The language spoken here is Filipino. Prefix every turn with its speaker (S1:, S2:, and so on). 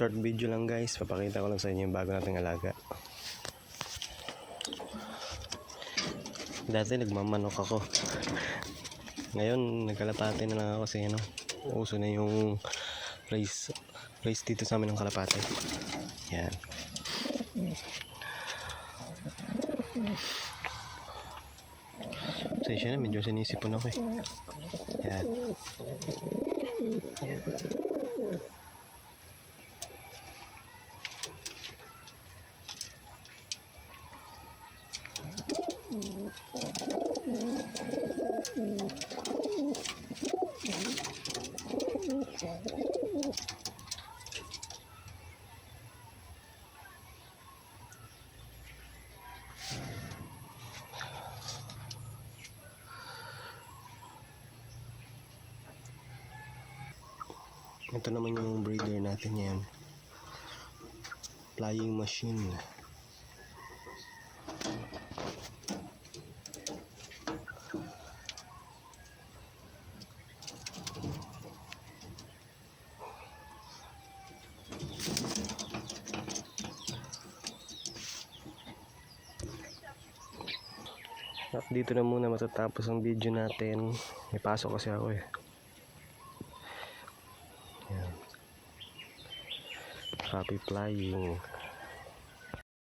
S1: short video lang guys. Papakita ko lang sa inyo yung bago nating alaga. Dati nagmamanok ako. Ngayon, nagkalapate na lang ako kasi ano, uso na yung race, race dito sa amin ng kalapate. Yan. Pasensya na, medyo sinisipon ako eh. Yan. Ito naman yung breeder natin yan. Flying machine. At dito na muna matatapos ang video natin. May pasok kasi ako eh. Yan. Happy flying.